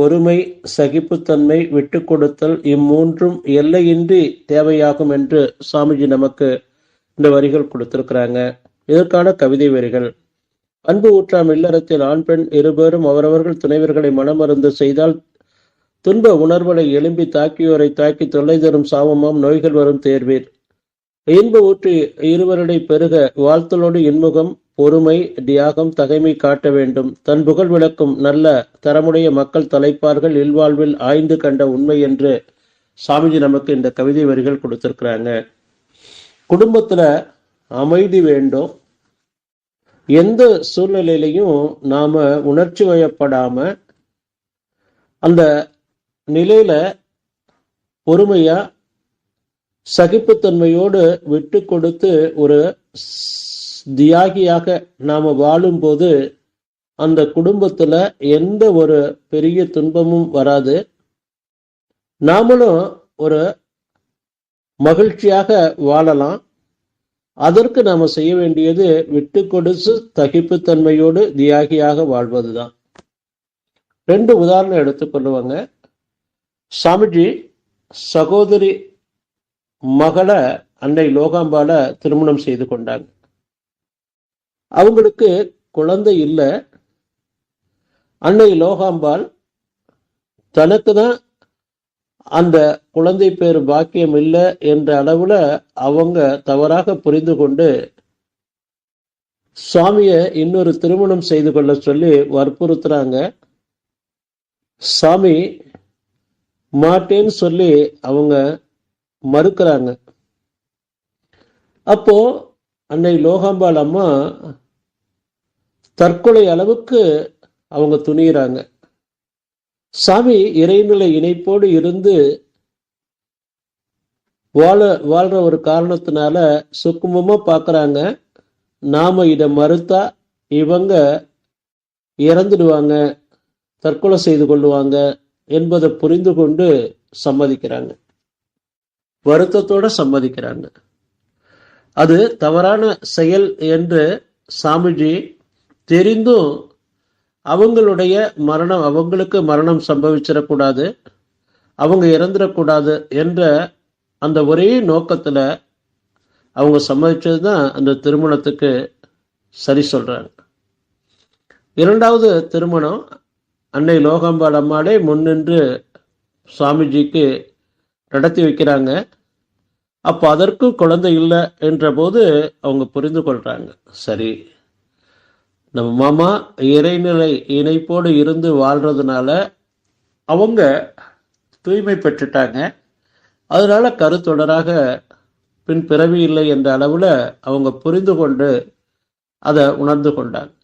பொறுமை சகிப்புத்தன்மை விட்டு கொடுத்தல் இம்மூன்றும் எல்லையின்றி தேவையாகும் என்று சாமிஜி நமக்கு இந்த வரிகள் கொடுத்திருக்கிறாங்க. இதற்கான கவிதை வரிகள். அன்பு ஊற்றாம் இல்லறத்தில் ஆண் பெண் இருபேரும் அவரவர்கள் துணைவர்களை மனமருந்து செய்தால் துன்ப உணர்வுகளை எழும்பி தாக்கியோரை தாக்கி தொல்லை தரும் சாபமாம் நோய்கள் வரும் தேர்வீர். இன்ப ஊற்றி இருவருடை பெருக வாழ்த்தலோடு இன்முகம் பொறுமை தியாகம் தகைமை காட்ட வேண்டும். தன் புகழ் விளக்கும் நல்ல தரமுடைய மக்கள் தலைப்பார்கள் இல்வாழ்வில் ஆய்ந்து கண்ட உண்மை என்று சாமிஜி நமக்கு இந்த கவிதை வரிகள் கொடுத்திருக்கிறாங்க. குடும்பத்துல அமைதி வேண்டும். எந்த சூழ்நிலையிலையும் நாம உணர்ச்சி வயப்படாம அந்த நிலையில பொறுமையா சகிப்புத்தன்மையோடு விட்டு கொடுத்து ஒரு தியாகியாக நாம வாழும்போது அந்த குடும்பத்துல எந்த ஒரு பெரிய துன்பமும் வராது. நாமளும் ஒரு மகிழ்ச்சியாக வாழலாம். அதற்கு நாம செய்ய வேண்டியது விட்டு கொடுத்து தகிப்புத்தன்மையோடு தியாகியாக வாழ்வதுதான். ரெண்டு உதாரணம் எடுத்துக்கொள்ளுவாங்க சாமிஜி சகோதரி மகளை அன்னை லோகாம்பால திருமணம் செய்து கொண்டாங்க. அவங்களுக்கு குழந்தை இல்லை. அன்னை லோகாம்பாள் தனக்கு தான் அந்த குழந்தை பேர் பாக்கியம் இல்லை என்ற அளவுல அவங்க தவறாக புரிந்து கொண்டு சுவாமியை இன்னொரு திருமணம் செய்து கொள்ள சொல்லி வற்புறுத்துறாங்க. சாமி மாட்டேன்னு சொல்லி அவங்க மறுக்கிறாங்க. அப்போ அன்னை லோகாம்பாள் அம்மா தற்கொலை அளவுக்கு அவங்க துணிகிறாங்க சாமி இறைநிலை இணைப்போடு இருந்து வாழ வாழ்ற ஒரு காரணத்தினால சுக்குமமா பார்க்குறாங்க நாம இதை மறுத்தா இவங்க இறந்துடுவாங்க தற்கொலை செய்து கொள்ளுவாங்க என்பதை புரிந்து கொண்டு சம்மதிக்கிறாங்க. வருத்தத்தோட சம்மதிக்கிறாங்க. அது தவறான செயல் என்று சாமிஜி தெரிந்தும் அவங்களுடைய மரணம் அவங்களுக்கு மரணம் சம்பவிச்சிடக்கூடாது அவங்க இறந்துடக்கூடாது என்ற அந்த ஒரே நோக்கத்துல அவங்க சம்மதிச்சது தான் அந்த திருமணத்துக்கு சரி சொல்றாங்க. இரண்டாவது திருமணம் அன்னை லோகாம்பாள் அம்மாளே முன்னின்று சுவாமிஜிக்கு நடத்தி வைக்கிறாங்க. அப்போ அதற்கும் குழந்தை இல்லை என்ற போது அவங்க புரிந்து கொள்றாங்க. சரி. நம்ம மாமா இறைநிலை இணைப்போடு இருந்து வாழ்றதுனால அவங்க தூய்மை பெற்றுட்டாங்க. அதனால கருத்தொடராக பின் பிறவி இல்லை என்ற அளவில் அவங்க புரிந்து கொண்டு அதை உணர்ந்து கொண்டாங்க.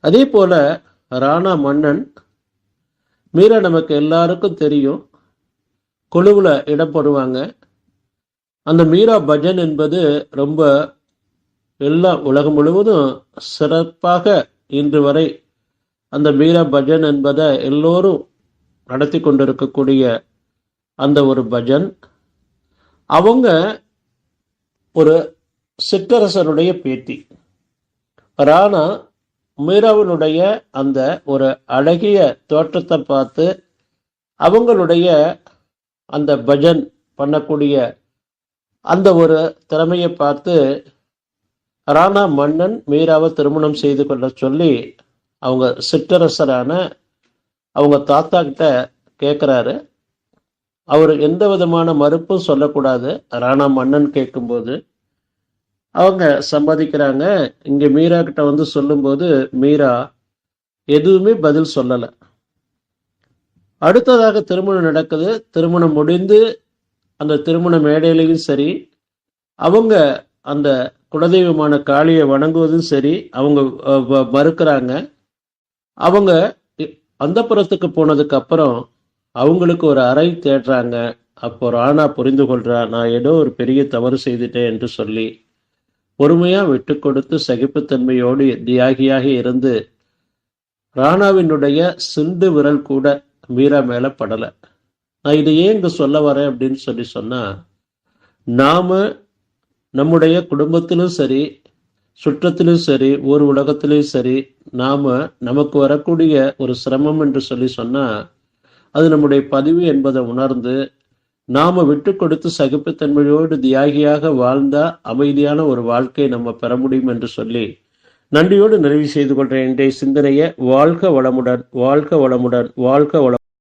அதே போல ராணா மன்னன் மீரா நமக்கு எல்லாருக்கும் தெரியும். குழுவில் இடப்படுவாங்க அந்த மீரா பஜன் என்பது ரொம்ப எல்லா உலகம் முழுவதும் சிறப்பாக இன்று வரை அந்த மீரா பஜன் என்பதை எல்லோரும் நடத்தி கொண்டிருக்கக்கூடிய அந்த ஒரு பஜன். அவங்க ஒரு சிற்றரசனுடைய பேத்தி. ராணா மீராவினுடைய அந்த ஒரு அழகிய தோற்றத்தை பார்த்து அவங்களுடைய அந்த பஜன் பண்ணக்கூடிய அந்த ஒரு திறமையை பார்த்து ராணா மன்னன் மீராவை திருமணம் செய்து கொள்ள சொல்லி அவங்க சிற்றரசரான அவங்க தாத்தா கிட்ட கேட்குறாரு அவர் எந்த விதமான மறுப்பும் சொல்லக்கூடாது. ராணா மன்னன் கேட்கும்போது அவங்க சம்பாதிக்கிறாங்க இங்க மீரா கிட்ட வந்து சொல்லும்போது மீரா எதுவுமே பதில் சொல்லலை. அடுத்ததாக திருமணம் நடக்குது. திருமணம் முடிந்து அந்த திருமண மேடையிலையும் சரி அவங்க அந்த குலதெய்வமான காளியை வணங்குவதும் சரி அவங்க வ- மறுக்கிறாங்க. அவங்க அந்த புறத்துக்கு போனதுக்கு அப்புறம் அவங்களுக்கு ஒரு அறை தேடுறாங்க. அப்போ ராணா புரிந்து கொள்றா நான் ஏதோ ஒரு பெரிய தவறு செய்துட்டேன் என்று சொல்லி பொறுமையா விட்டு கொடுத்து சகிப்புத்தன்மையோடு தியாகியாக இருந்து ராணாவினுடைய சிந்து விரல் கூட மீரா மேல படல. நான் இதை ஏன் இங்க சொல்ல வரேன் அப்படின்னு சொல்லி சொன்னா நாம நம்முடைய குடும்பத்திலும் சரி சுற்றத்திலும் சரி ஊர் உலகத்திலும் சரி நாம நமக்கு வரக்கூடிய ஒரு சிரமம் என்று சொல்லி சொன்னா அது நம்முடைய பதிவு என்பதை உணர்ந்து நாம விட்டு கொடுத்து சகிப்புத்தன்மையோடு தியாகியாக வாழ்ந்தா அமைதியான ஒரு வாழ்க்கை நம்ம பெற முடியும் என்று சொல்லி நன்றியோடு நிறைவு செய்து கொள்கிறேன் இன்றைய சிந்தனையை வாழ்க வளமுடன் வாழ்க வளமுடன் வாழ்க வளம்